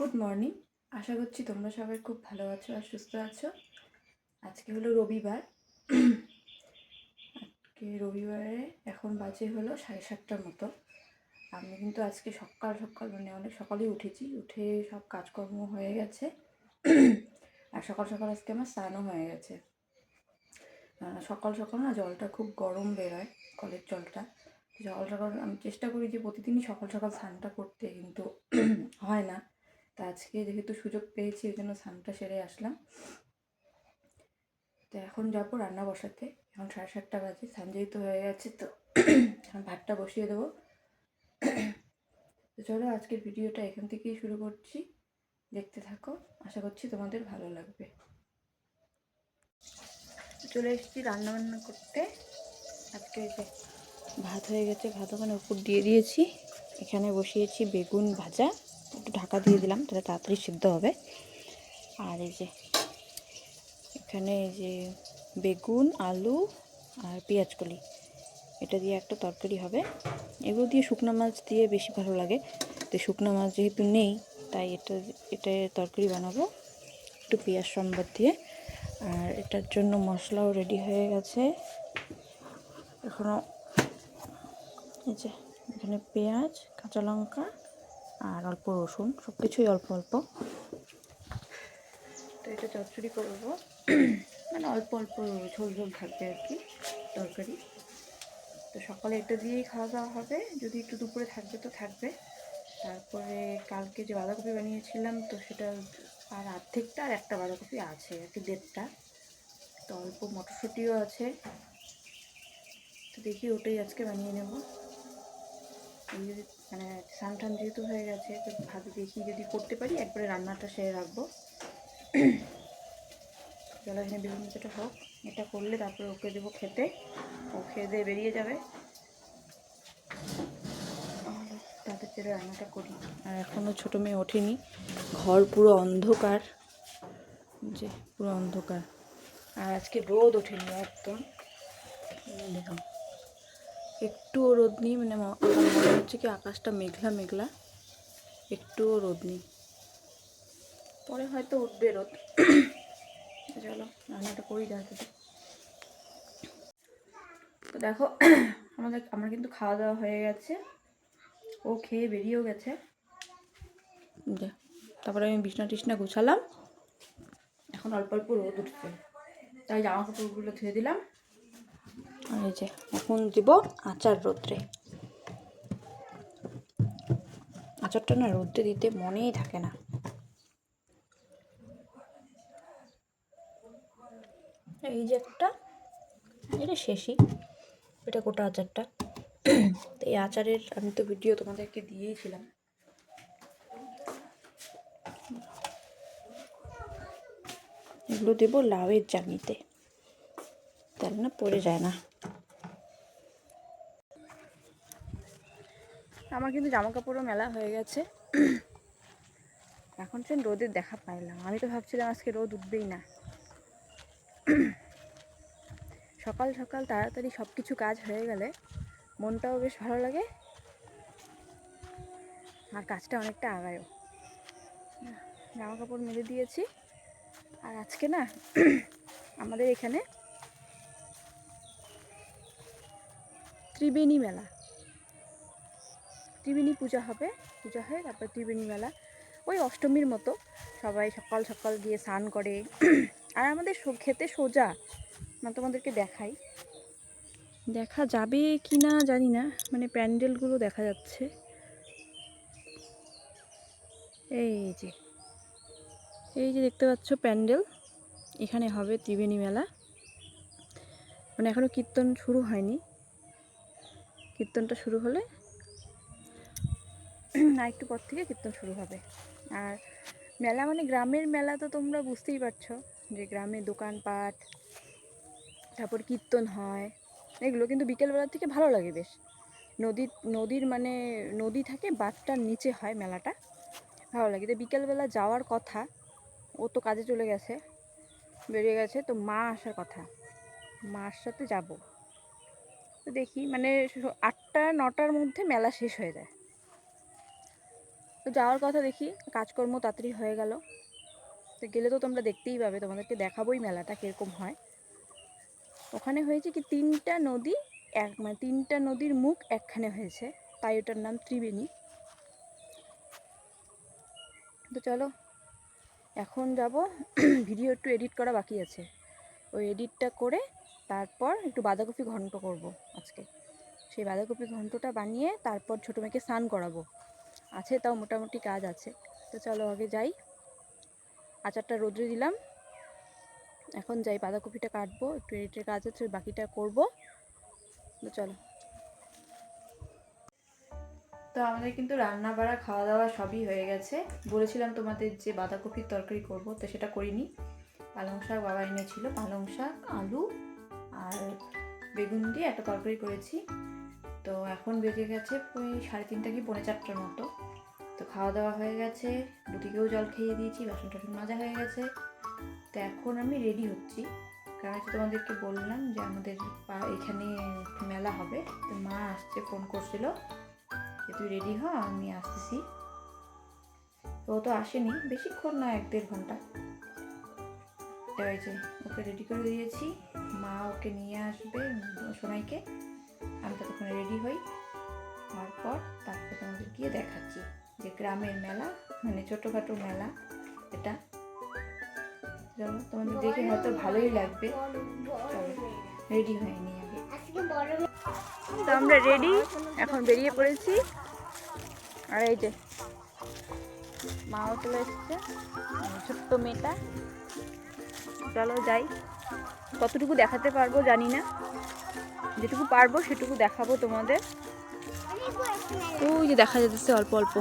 Good morning আশা করছি তোমরা সবাই খুব ভালো আছো আর সুস্থ আছো। আজকে হলো রবিবার। আজকে রবিবারে এখন বাজে হলো সাড়ে সাতটার মতো। আমি কিন্তু আজকে সকাল সকাল মানে অনেক সকালেই উঠেছি। উঠে সব কাজকর্ম হয়ে গেছে। আর সকাল সকাল আজকে আমার স্নানও হয়ে গেছে। সকাল সকাল না জলটা খুব গরম বেরোয়, কলের জলটা। সকাল সকাল আমি চেষ্টা করি যে প্রতিদিনই সকাল সকাল স্নানটা করতে, কিন্তু হয় না। তা আজকে যেহেতু সুযোগ পেয়েছি ওই জন্য স্নানটা সেরে আসলাম। তো এখন যাব রান্না বসাতে। এখন সাড়ে সাতটা বাজে, স্নান যেহেতু হয়ে গেছে, তো এখন ভাতটা বসিয়ে দেবো। তো চলো আজকের ভিডিওটা এখান থেকেই শুরু করছি। দেখতে থাকো, আশা করছি তোমাদের ভালো লাগবে। চলে এসেছি রান্না বান্না করতে। আজকে যে ভাত হয়ে গেছে, ভাত ওখানে উপর দিয়ে দিয়েছি। এখানে বসিয়েছি বেগুন ভাজা। একটু ঢাকা দিয়ে দিলাম, তাহলে তাড়াতাড়ি সিদ্ধ হবে। আর এই যে, এখানে এই যে বেগুন, আলু আর পেঁয়াজ কলি এটা দিয়ে একটা তরকারি হবে। এগুলো দিয়ে শুকনো মাছ দিয়ে বেশি ভালো লাগে। তো শুকনো মাছ যেহেতু নেই, তাই এটা এটা তরকারি বানাবো, একটু পেঁয়াজ সম্বাদ দিয়ে। আর এটার জন্য মশলাও রেডি হয়ে গেছে। এখনও এই যে, এখানে পেঁয়াজ, কাঁচা লঙ্কা আর অল্প রসুন সব কিছুই অল্প অল্প। তো এটা চচ্চড়ি করব। মানে অল্প অল্প ঝোল ঝোল থাকবে আর কি, তরকারি। তো সকালে এটা দিয়েই খাওয়া দাওয়া হবে। যদি একটু দুপুরে থাকবে তো থাকবে। তারপরে কালকে যে বাঁধাকপি বানিয়েছিলাম, তো সেটা আর অর্ধেকটা আর একটা বাঁধাকপি আছে, আর কি দেড়টা। তো অল্প মটরশুঁটিও আছে। তো দেখি ওটাই আজকে বানিয়ে নেব। যদি মানে স্নান টান যেহেতু হয়ে গেছে, তো ভাবি দেখি যদি করতে পারি, একবারে রান্নাটা সেরে রাখব। এখানে বেগুন ভাজাটা হোক, এটা করলে তারপরে ওকে দেবো খেতে। ও খেয়ে দিয়ে বেরিয়ে যাবে। তাদের চেয়ে রান্নাটা করি। আর এখনও ছোটো মেয়ে ওঠেনি। ঘর পুরো অন্ধকার। যে পুরো অন্ধকার। আর আজকে রোদ ওঠেনি একদম। দেখুন। একটুও রোদ নেই মানে মনে হচ্ছে কি আকাশটা মেঘলা মেঘলা। একটুও রোদ নেই। পরে হয়তো উঠবে রোদ। চলো, রান্নাটা করি দেখো তো দেখো, আমাদের, আমার কিন্তু খাওয়া দাওয়া হয়ে গেছে। ও খেয়ে বেরিয়েও গেছে। তারপরে আমি বিছনা টিছনা গুছালাম। এখন অল্প অল্প রোদ উঠছে। তাই জামা কাপড়গুলো ধুয়ে দিলাম। এই যে এখন দিব আচার রোদ্রে। আচারটা না রোদ্রে দিতে মনেই থাকে না। এই যে একটা এটা শেষই, এটা গোটা আচারটা। এই আচারের আমি তো ভিডিও তোমাদেরকে দিয়েছিলাম। এগুলো দেবো লাউয়ের জানিতে তাহলে না পড়ে যায় না। আমার কিন্তু জামা কাপড়ও মেলা হয়ে গেছে। এখন সে রোদের দেখা পাইলাম। আমি তো ভাবছিলাম আজকে রোদ উঠবেই না। সকাল সকাল তাড়াতাড়ি সব কিছু কাজ হয়ে গেলে মনটাও বেশ ভালো লাগে। আর কাজটা অনেকটা আগায়ও। জামা কাপড় মেলে দিয়েছি। আর আজকে না আমাদের এখানে ত্রিবেণী মেলা। ত্রিবেণী পূজা হবে, পূজা হয়ে তারপর ত্রিবেণী মেলা। ওই অষ্টমীর মতো সবাই সকাল সকাল গিয়ে স্নান করে। আর আমাদের খেতে সোজা মানে তোমাদেরকে দেখাই। দেখা যাবে কি না জানি না মানে প্যান্ডেলগুলো দেখা যাচ্ছে। এই যে এই যে দেখতে পাচ্ছ প্যান্ডেল, এখানে হবে ত্রিবেণী মেলা। মানে এখনও কীর্তন শুরু হয়নি। কীর্তনটা শুরু হলে আর একটু পর থেকে কীর্তন শুরু হবে। আর মেলা মানে গ্রামের মেলা তো তোমরা বুঝতেই পারছ যে গ্রামে দোকানপাট, তারপর কীর্তন হয়, এগুলো কিন্তু বিকেলবেলার থেকে ভালো লাগে বেশ। নদী, নদীর মানে নদী থাকে, বাঁধটার নিচে হয় মেলাটা, ভালো লাগে। তো বিকেলবেলা যাওয়ার কথা, ও তো কাজে চলে গেছে, বেরিয়ে গেছে, তো মা আসার কথা, মার সাথে যাব। তো দেখি মানে আটটা, নটার মধ্যে মেলা শেষ হয়ে যায়। তো যাওয়ার কথা দেখি, কাজকর্ম তাড়াতাড়ি হয়ে গেল। তো গেলে তো তোমরা দেখতেই পাবে, তোমাদেরকে দেখাবোই মেলাটা কীরকম হয়। ওখানে হয়েছে কি, তিনটা নদী, এক মানে তিনটা নদীর মুখ একখানে হয়েছে, তাই ওটার নাম ত্রিবেণী। তো চলো, এখন যাব, ভিডিও একটু এডিট করা বাকি আছে। ওই এডিটটা করে তারপর একটু বাঁধাকপি ঘন্ট করব আজকে। সেই বাঁধাকপি ঘন্টটা বানিয়ে তারপর ছোটো মেয়েকে স্নান করাবো। আছে, তাও মোটামুটি কাজ আছে। তো চলো আগে যাই। আচারটা রোদ্রে দিলাম। এখন যাই, বাঁধাকপিটা কাটবো, একটু এডিটের কাজ আছে, বাকিটা করব। তো চলো। তো আমাদের কিন্তু রান্না বাড়া খাওয়া দাওয়া সবই হয়ে গেছে। বলেছিলাম তোমাদের যে বাঁধাকপির তরকারি করব, তো সেটা করিনি। পালং শাক বাবা এনেছিল, পালং শাক, আলু আর বেগুন দিয়ে একটা তরকারি করেছি। তো এখন বেজে গেছে ওই সাড়ে তিনটা কি পৌনে চারটার মতো। তো খাওয়া দাওয়া হয়ে গেছে দুদিকেও জল খেয়ে দিয়েছি, বাসন টাসন মাজা হয়ে গেছে। তো এখন আমি রেডি হচ্ছি। কারণ হচ্ছে তোমাদেরকে বললাম যে আমাদের এখানে মেলা হবে। তো মা আসছে ফোন করছিল যে তুই রেডি হ, আমি আসতেছি। ও তো আসেনি, বেশিক্ষণ না এক দেড় ঘণ্টা। ওকে রেডি করে দিয়েছি। মা ওকে নিয়ে আসবে, সোনাইকে। আমি ততক্ষণ রেডি হই। তারপর তারপর তোমাদের গিয়ে দেখাচ্ছি যে গ্রামের মেলা মানে ছোটোখাটো মেলা, এটা। চলো, তোমাদের দেখে হয়তো ভালোই লাগবে। রেডি হয়নি আগে তো আমরা রেডি এখন বেরিয়ে পড়েছি। আর এই যে, মাও চলে এসছে ছোট্ট মেয়েটা। চলো যাই। কতটুকু দেখাতে পারব জানি না। যেটুকু পারব সেটুকু দেখাবো তোমাদের। ওই যে দেখা যাচ্ছে অল্প অল্প।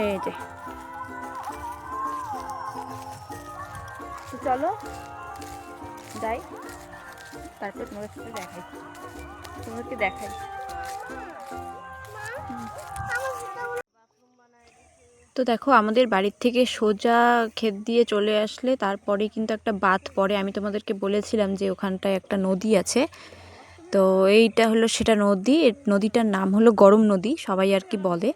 এই যে। চলো যাই। তারপর তোমাদের সাথে দেখাই। তোমাদেরকে দেখাই। তো দেখো, আমাদের বাড়ির থেকে সোজা ক্ষেত দিয়ে চলে আসলে তারপরে কিন্তু একটা বাঁধ পড়ে। আমি তোমাদেরকে বলেছিলাম যে ওখানটায় একটা নদী আছে। তো এইটা হলো সেটা নদী। নদীটার নাম হলো গরম নদী, সবাই আর কি বলে।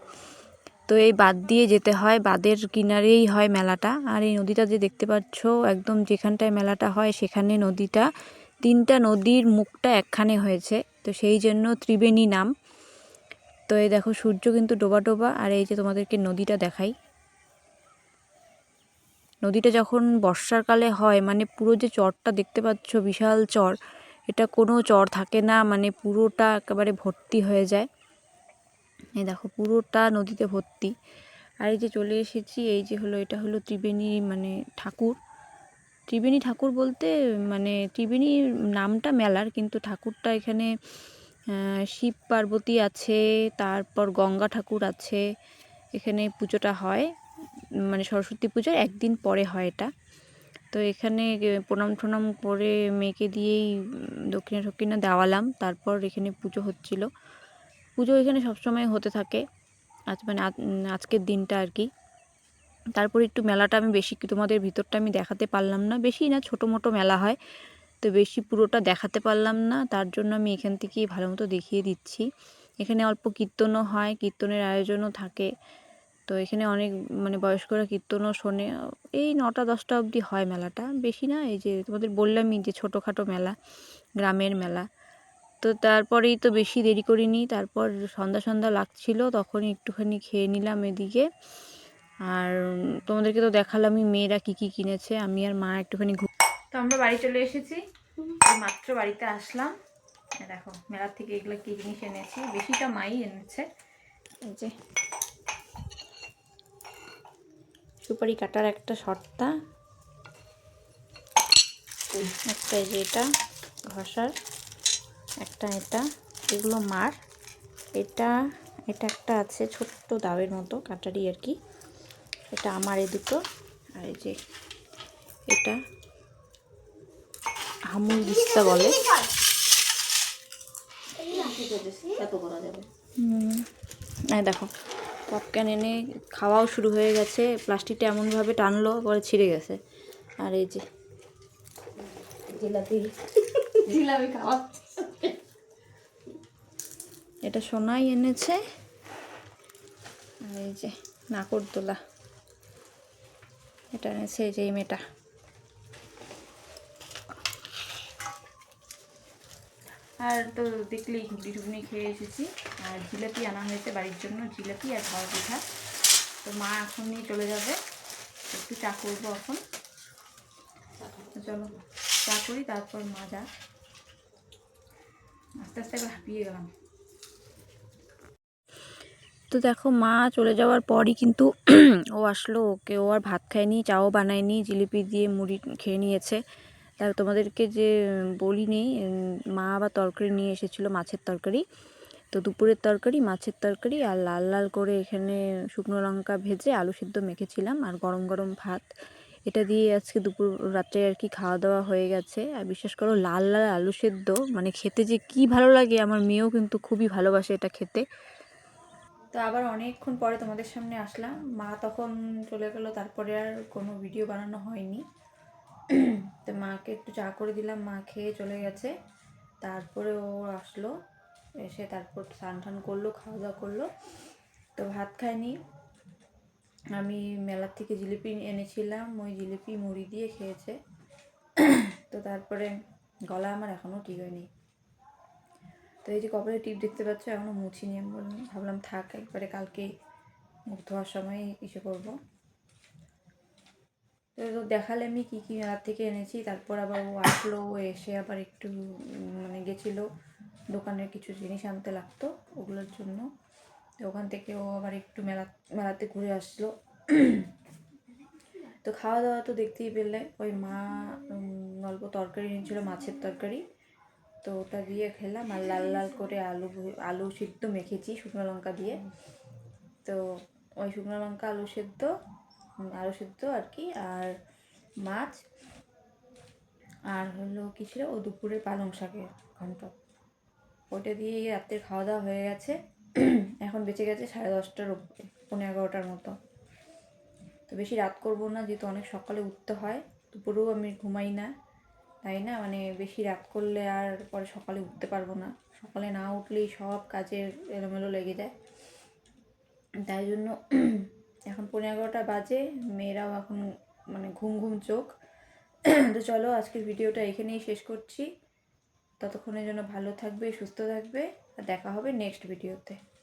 তো এই বাঁধ দিয়ে যেতে হয়, বাঁধের কিনারেই হয় মেলাটা। আর এই নদীটা যে দেখতে পাচ্ছ, একদম যেখানটায় মেলাটা হয় সেখানে নদীটা। তিনটা নদীর মুখটা একখানে হয়েছে। তো সেই জন্য ত্রিবেণী নাম। তো এই দেখো সূর্য কিন্তু ডোবা ডোবা, আর এই যে তোমাদেরকে নদীটা দেখাই। নদীটা যখন বর্ষাকালে হয় মানে পুরো যে চরটা দেখতে পাচ্ছ, বিশাল চর, এটা কোনো চর থাকে না মানে পুরোটা একেবারে ভর্তি হয়ে যায়। এই দেখো পুরোটা নদীতে ভর্তি। আর এই যে চলে এসেছি, এই যে হলো, এটা হলো ত্রিবেণী মানে ঠাকুর। ত্রিবেণী ঠাকুর বলতে মানে ত্রিবেণী নামটা মেলার, কিন্তু ঠাকুরটা এখানে শিব পার্বতী আছে, তারপর গঙ্গা ঠাকুর আছে, এখানে পুজোটা হয় মানে সরস্বতী পুজোর একদিন পরে হয় এটা। তো এখানে প্রণাম টনাম করে মেয়েকে দিয়েই দক্ষিণা টক্ষিণা দেওয়ালাম, তারপর এখানে পুজো হচ্ছিল। পুজো এখানে সবসময় হতে থাকে, আজ মানে আজ- আজকের দিনটা আর কি। তারপর একটু মেলাটা আমি বেশি, তোমাদের ভিতরটা আমি দেখাতে পারলাম না, বেশি না, ছোটো মোটো মেলা হয়। তো বেশি পুরোটা দেখাতে পারলাম না। তার জন্য আমি এখান থেকেই ভালো মতো দেখিয়ে দিচ্ছি। এখানে অল্প কীর্তনও হয়, কীর্তনের আয়োজনও থাকে। তো এখানে অনেক মানে বয়স্করা কীর্তনও শোনে। এই নটা, দশটা অবধি হয় মেলাটা। বেশি না, এই যে তোমাদের বললামই যে ছোটোখাটো মেলা, গ্রামের মেলা। তো তারপরেই তো বেশি দেরি করিনি। তারপর সন্ধ্যা সন্ধ্যা লাগছিল, তখনই একটুখানি খেয়ে নিলাম এদিকে। আর তোমাদেরকে তো দেখালামই মেয়েরা কি কি কিনেছে। আমি আর মা একটুখানি তো আমরা বাড়ি চলে এসেছি। মাত্র বাড়িতে আসলাম। দেখো মেলার থেকে এগুলো কি জিনিস এনেছি? বেশিটা মাই এনেছে। এই যে। সুপারি কাটার একটা শর্তা। একটা এই যে এটা ঘষার। একটা এটা এগুলো মার। এটা এটা একটা আছে ছোট্ট দাবের মতো কাটারি আর কি। এটা আমার এ দুটো। আর এই যে এটা। হামুল দিস্তা বলে। দেখো পপকর্ন এনে খাওয়াও শুরু হয়ে গেছে। প্লাস্টিকটা এমনভাবে টানলো পরে ছিঁড়ে গেছে। আর এই যে এটা সোনাই এনেছে। আর এই যে নাকরদোলা। এটা এনেছে এই যে এই মেয়েটা। আর তো দেখলেই ঘুগনি টুগনি খেয়ে এসেছি। আর জিলাপি আনা হয়েছে বাড়ির জন্য, জিলাপি আর খাওয়া পিঠা তো মা এখনই চলে যাবে। একটু চা করব এখন। চলো, চা করি, তারপর মা যা। আস্তে আস্তে একবার হাঁপিয়ে গেলাম। তো দেখো, মা চলে যাওয়ার পরই কিন্তু ও আসলো। ওকে ও আর ভাত খায়নি, চাও বানায়নি, জিলিপি দিয়ে মুড়ি খেয়ে নিয়েছে। তার তোমাদেরকে যে বলিনি মা আবার তরকারি নিয়ে এসেছিল, মাছের তরকারি। তো দুপুরের তরকারি, মাছের তরকারি আর লাল লাল করে এখানে শুকনো লঙ্কা ভেজে আলু সিদ্ধ মেখেছিলাম আর গরম গরম ভাত। এটা দিয়ে আজকে দুপুর, রাত্রে আর কি খাওয়া দাওয়া হয়ে গেছে। আর বিশ্বাস করো, লাল লাল আলু সেদ্ধ মানে খেতে যে কি ভালো লাগে, আমার মেয়েও কিন্তু খুবই ভালোবাসে এটা খেতে। তো আবার অনেকক্ষণ পরে তোমাদের সামনে আসলাম। মা তখন চলে গেলো, তারপরে আর কোনো ভিডিও বানানো হয়নি। তো মাকে একটু চা করে দিলাম। মা খেয়ে চলে গেছে। তারপরে ও আসলো। এসে তারপর স্নান টান করল, খাওয়া দাওয়া করল। তো ভাত খায়নি আমি মেলার থেকে জিলিপি এনেছিলাম। ওই জিলিপি মুড়ি দিয়ে খেয়েছে। তো তারপরে গলা আমার এখনও ঠিক হয়নি। তো এই যে কপালে টিপ দেখতে পাচ্ছ, এখনও মুছিনি। আমি ভাবলাম থাক, একবারে কালকে মুখ ধোয়ার সময় ইসে করব দেখালে আমি কী কী মেলার থেকে এনেছি, তারপর আবার ও আসলো, ও এসে আবার একটু মানে গেছিল দোকানের কিছু জিনিস আনতে লাগতো ওগুলোর জন্য। তো ওখান থেকে ও আবার একটু মেলা, মেলাতে ঘুরে আসলো। তো খাওয়া দাওয়া তো দেখতেই পেলে, ওই মা অল্প তরকারি এনেছিলো, মাছের তরকারি। তো ওটা দিয়ে খেলাম আর লাল লাল করে আলু আলু সিদ্ধ মেখেছি শুকনো লঙ্কা দিয়ে। তো ওই শুকনো লঙ্কা, আলু সেদ্ধ আলু সেদ্ধ আর কি, আর মাছ, আর হলো কি ছিল? ও দুপুরে পালং শাকের ঘন্ট। ওটা দিয়ে রাত্রের খাওয়া দাওয়া হয়ে গেছে। এখন বেঁচে গেছে সাড়ে দশটার পনেরো এগারোটার মতো। তো বেশি রাত করব না, যেহেতু অনেক সকালে উঠতে হয়। দুপুরেও আমি ঘুমাই না, তাই না? মানে বেশি রাত করলে আর পরে সকালে উঠতে পারব না। সকালে না উঠলেই সব কাজের এলোমেলো লেগে যায়। তাই জন্য এখন পনেরো এগারোটা বাজে, মেয়েরাও এখন মানে ঘুম ঘুম চোখ। তো চলো আজকের ভিডিওটা এখানেই শেষ করছি। ততক্ষণের জন্য ভালো থাকবে, সুস্থ থাকবে, আর দেখা হবে নেক্সট ভিডিওতে